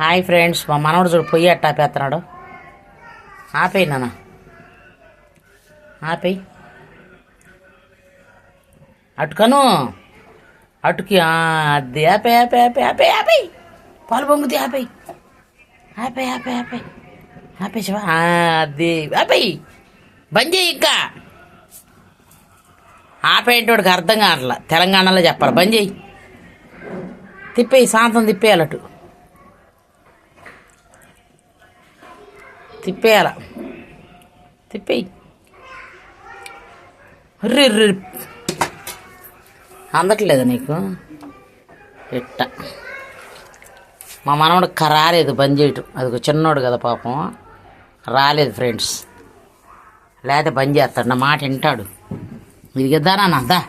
Hi friends మా మనవడు చూడు పొయ్యి అట్టా ఆపేస్తున్నాడు ఆపేయి నాన్న. ఆపేయి. అటుకను. అటుకి అది ఆపే ఆపే ఆపే ఆపే ఆపేయి. పాలు పొంగుతి ఆపేయి. ఆపే ఆపే ఆపే ఆపే శివ అది ఆపేయి. బంద్ చేయి ఇంకా. ఆపేటోడికి అర్థం కావట్లా. తెలంగాణలో చెప్పాలి. బంద్ చేయి. తిప్పేయి సాయంత్రం తిప్పేయాలి తిప్పేయాల. తిప్పేయి. రిర్రి అందట్లేదు నీకు? ఇట్ట. మా మనవడు రాలేదు బంద్ చేయటం. అది ఒక చిన్నోడు కదా పాపం. రాలేదు ఫ్రెండ్స్. లేకపోతే బంద్ చేస్తాడు. నా మాట వింటాడు. ఇది కదానా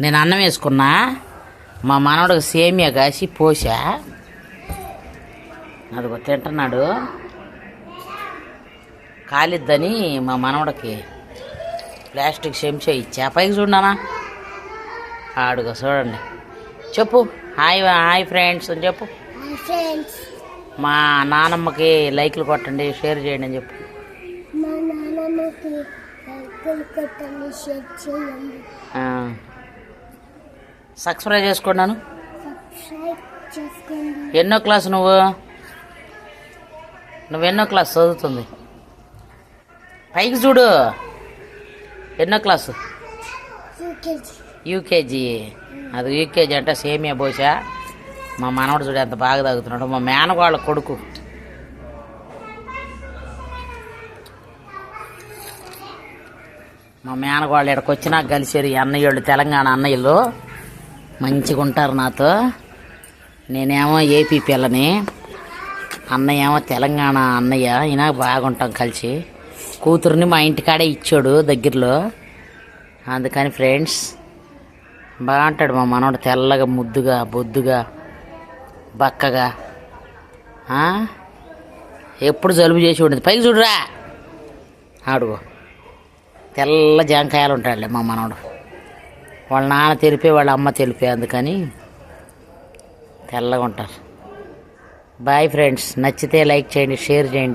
నేను అన్నం వేసుకున్నా. మా మనవడికి సేమియా కాసి పోసా. అదిగో తింటున్నాడు. కాలిద్దని మా మనవడికి ప్లాస్టిక్ చెంచా ఇచ్చా. పైకి చూడనా ఆడుగో చూడండి. చెప్పు. హాయ్ హాయ్ ఫ్రెండ్స్ అని చెప్పు. మా నానమ్మకి లైక్లు కొట్టండి షేర్ చేయండి అని చెప్పు. మా నాన్నమ్మకి లైకులు కొట్టండి షేర్ చేయండి. సబ్స్క్రైబ్ చేసుకున్నాను ఎన్నో క్లాస్ నువ్వు? నువ్వు ఎన్నో క్లాస్ చదువుతుంది? పైకి చూడు. ఎన్నో క్లాసు? యూకేజీ. యూకేజీ. అది యూకేజీ అంటే సేమియా పోసా మా మనవడు చూడు ఎంత బాగా తాగుతున్నాడు. మా మేనగాళ్ళ కొడుకు. మా మేనగాళ్ళు ఇక్కడికి వచ్చినాక కలిసారు అన్నయ్యోళ్ళు తెలంగాణ అన్నయ్యలు. మంచిగా ఉంటారు నాతో. నేనేమో ఏపీ పిల్లని. అన్నయ్య ఏమో తెలంగాణ అన్నయ్య. ఈయన బాగుంటాం కలిసి. కూతురుని మా ఇంటికాడే ఇచ్చాడు దగ్గరలో. అందుకని ఫ్రెండ్స్ బాగుంటాడు మా మనోడు తెల్లగా ముద్దుగా బొద్దుగా బక్కగా. ఎప్పుడు జలుబు చేసి ఉండేది. పైకి చూడురా. ఆడుగో తెల్ల జాంకాయలు ఉంటాడులే మా మనోడు వాళ్ళ నాన్న తెలిపే వాళ్ళ అమ్మ తెలిపే అందుకని తెల్లగా ఉంటారు. బాయ్ ఫ్రెండ్స్ నచ్చితే లైక్ చేయండి షేర్ చేయండి.